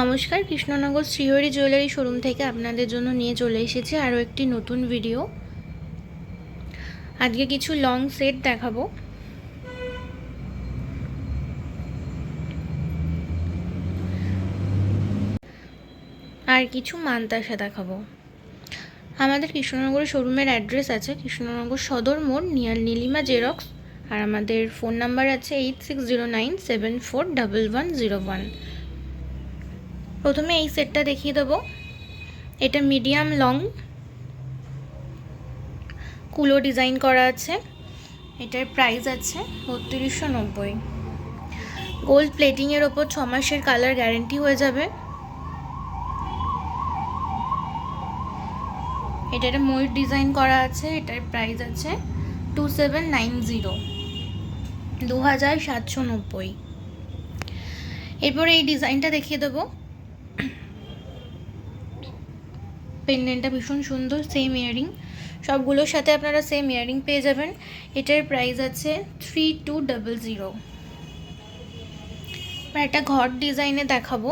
নমস্কার, Krishnanagar Shrihari jewellery showroom থেকে আপনাদের জন্য নিয়ে চলে এসেছি আরও একটি নতুন ভিডিও আজকে কিছু লং সেট দেখাবো। আর কিছু মানতাসা দেখাবো। আমাদের কৃষ্ণনগর শোরুমের অ্যাড্রেস আছে কৃষ্ণনগর সদর মোড় নিয়ার নীলিমা জেরক্স আর আমাদের ফোন নাম্বার আছে eight six zero nine seven four double one zero one প্রথমে এই সেটটা দেখিয়ে দেবো। এটা মিডিয়াম, লং। কুলো ডিজাইন করা আছে। এটার প্রাইস আছে বত্রিশশো নব্বই। গোল্ড প্লেটিংয়ের ওপর ছ মাসের কালার গ্যারেন্টি হয়ে যাবে। এটা একটা ময়ূর ডিজাইন করা আছে, এটার প্রাইস আছে টু সেভেন নাইন জিরো। দু হাজার সাতশো নব্বই। এরপরে এই ডিজাইনটা দেখিয়ে দেবো। পেন্ডেন্টটা ভীষণ সুন্দর সেম ইয়ারিং সবগুলোর সাথে আপনারা সেম ইয়ারিং পেয়ে যাবেন। এটার প্রাইস আছে থ্রি টু ডাবল জিরো একটা ঘর ডিজাইনে দেখাবো।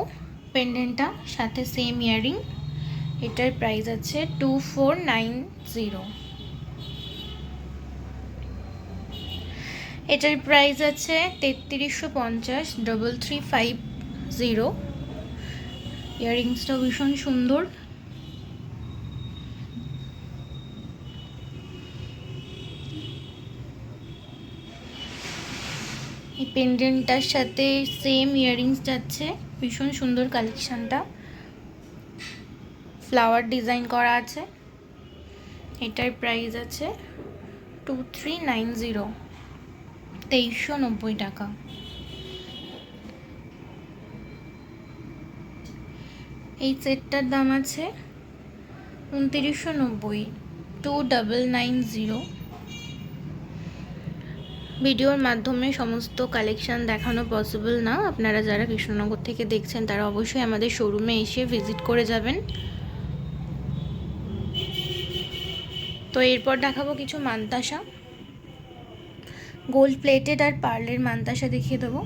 পেন্ডেন্টটা সাথে সেম ইয়ারিং এটার প্রাইস আছে টু ফোর নাইন জিরো এটার প্রাইস আছে তেত্রিশশো পঞ্চাশ ডবল থ্রি ফাইভ জিরো ইয়াররিংসটাও ভীষণ সুন্দর। এই পেন্ডেন্টটার সাথে সেম ইয়াররিংস যাচ্ছে, ভীষণ সুন্দর কালেকশানটা ফ্লাওয়ার ডিজাইন করা আছে, এটার প্রাইস আছে টু থ্রি নাইন জিরো তেইশশো নব্বই টাকা। এই সেটটার দাম আছে উনতিরিশশো নব্বই টু ডাবল নাইন জিরো ভিডিওর মাধ্যমে সমস্ত কালেকশান দেখানো পসিবল না। আপনারা যারা কৃষ্ণনগর থেকে দেখছেন, তারা অবশ্যই আমাদের শোরুমে এসে ভিজিট করে যাবেন। তো এরপর দেখাবো কিছু মান্তাসা গোল্ড প্লেটেড আর পার্লের মান্তাসা দেখিয়ে দেবো।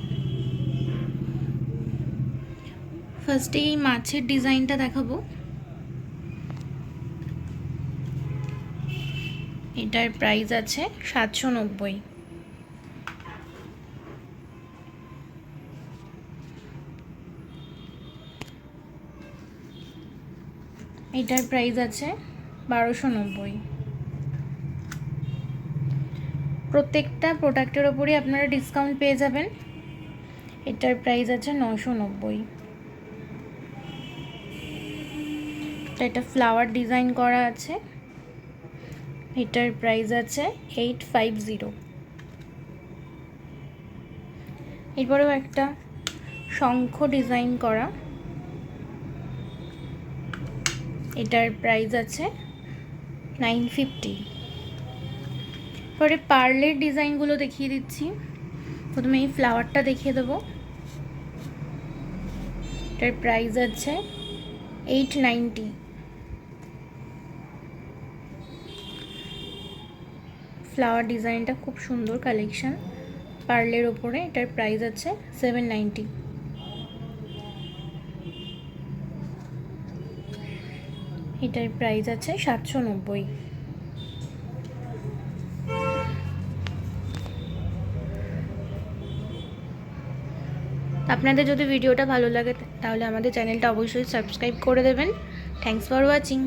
ফার্স্টে এই মাছের ডিজাইনটা দেখাবো। এটার প্রাইস আছে সাতশো নব্বই। এটার প্রাইস আছে বারোশো নব্বই। প্রত্যেকটা প্রোডাক্টের ওপরই আপনারা ডিসকাউন্ট পেয়ে যাবেন। এটার প্রাইস আছে নশো নব্বই। এটা ফ্লাওয়ার ডিজাইন করা আছে। এটার প্রাইস আছে এইট ফাইভ জিরো এরপরেও একটা শঙ্খ ডিজাইন করা। এটার প্রাইস আছে নাইন ফিফটি পরে পার্লের ডিজাইনগুলো দেখিয়ে দিচ্ছি। প্রথমে এই ফ্লাওয়ারটা দেখিয়ে দেবো। এটার প্রাইস আছে এইট নাইনটি ফ্লাওয়ার ডিজাইনটা খুব সুন্দর কালেকশন পার্লের ওপরে এটার প্রাইস আছে সেভেন নাইনটি এটার প্রাইস আছে সাতশো নব্বই। আপনাদের যদি ভিডিওটা ভালো লাগে, তাহলে আমাদের চ্যানেলটা অবশ্যই সাবস্ক্রাইব করে দেবেন। Thanks for watching